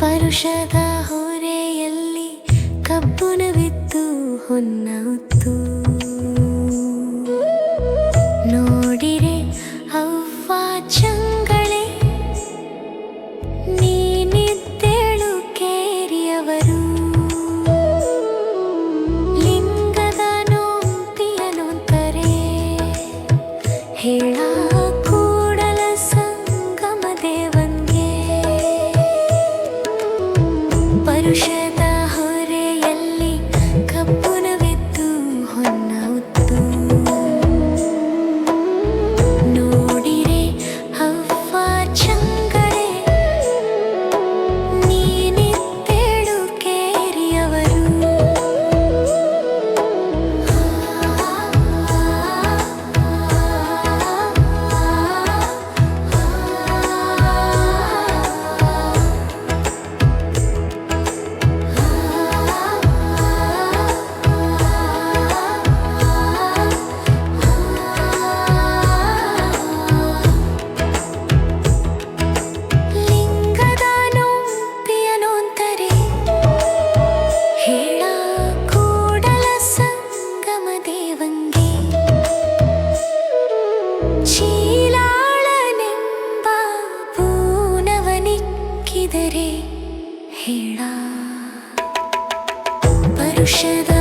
ಪರುಷದ ಹೊರೆಯಲ್ಲಿ ಹೊನ್ನ ಹೊನ್ನೌತು 就是 ಶೀಲಾಳನೆಂಬ ಪೂನವನಿಕ್ಕಿದರೆ ಹೇಳ. ಪರುಷದ